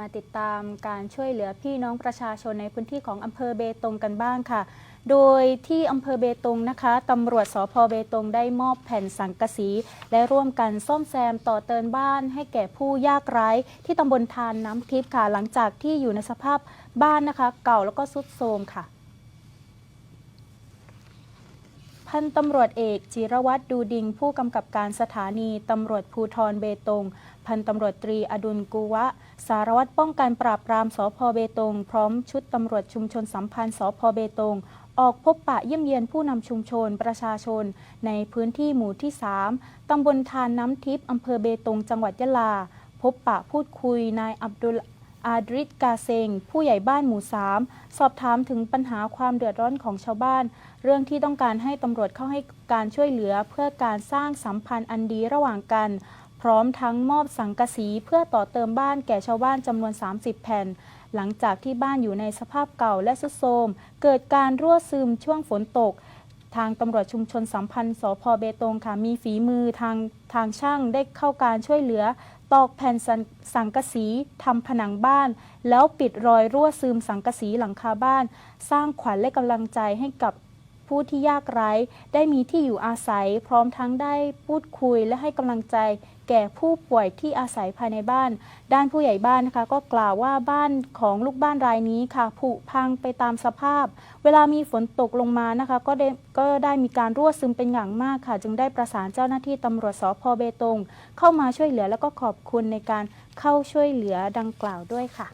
มาติดตามการช่วยเหลือพี่น้องประชาชนในพื้นที่ของอำเภอเบตงกันบ้างค่ะ โดยที่อำเภอเบตงนะคะตำรวจสพเบตงได้มอบแผ่นสังกะสี และร่วมกันซ่อมแซมต่อเติมบ้านให้แก่ผู้ยากไร้ ที่ตำบลทานน้ำทิพย์ค่ะ หลังจากที่อยู่ในสภาพบ้านนะคะ เก่าแล้วก็ทรุดโทรมค่ะ พันตำรวจเอกจิรวัตรดูดิง ผู้กำกับการสถานีตำรวจภูทรเบตง พันตำรวจตรีอดุลกุวะ สารวัตรป้องกันปราบปรามสพเบตง พร้อมชุดตำรวจชุมชนสัมพันธ์สพเบตง ออกพบปะเยี่ยมเยียนผู้นำชุมชนประชาชน ในพื้นที่หมู่ที่ 3ตำบลทานน้ำทิพย์อำเภอเบตง จังหวัดยะลา พบปะพูดคุยนายอับดุล อาดริสกาเซง ผู้ใหญ่บ้านหมู่3สอบถามถึงปัญหาความเดือดร้อนของชาวบ้าน เรื่องที่ต้องการให้ตำรวจเข้าให้การช่วยเหลือเพื่อการสร้างสัมพันธ์อันดีระหว่างกัน พร้อมทั้งมอบสังกะสีเพื่อต่อเติมบ้านแก่ชาวบ้านจำนวน 30 แผ่น หลังจากที่บ้านอยู่ในสภาพเก่าและสุดโทรมเกิดการรั่วซึมช่วงฝนตก ทางตำรวจชุมชนสัมพันธ์สพเบตงค่ะมีฝีมือทางทางช่างได้เข้าการช่วยเหลือ ตอกแผ่นสังสังกะสีทำผนังบ้าน แล้วปิดรอยรั่วซึมสังกะสีหลังคาบ้าน สร้างขวัญและกำลังใจให้กับ ผู้ที่ยากไร้ ได้มีที่อยู่อาศัย พร้อมทั้งได้พูดคุยและให้กำลังใจ แก่ผู้ป่วยที่อาศัยภายในบ้าน ด้านผู้ใหญ่บ้านนะคะ ก็กล่าวว่าบ้านของลูกบ้านรายนี้ค่ะผุพังไปตามสภาพ เวลามีฝนตกลงมานะคะ ก็ได้ก็ได้มีการรั่วซึมเป็นอย่างมากค่ะ จึงได้ประสานเจ้าหน้าที่ตำรวจสพเบตง เข้ามาช่วยเหลือแล้วก็ขอบคุณในการเข้าช่วยเหลือดังกล่าวด้วยค่ะ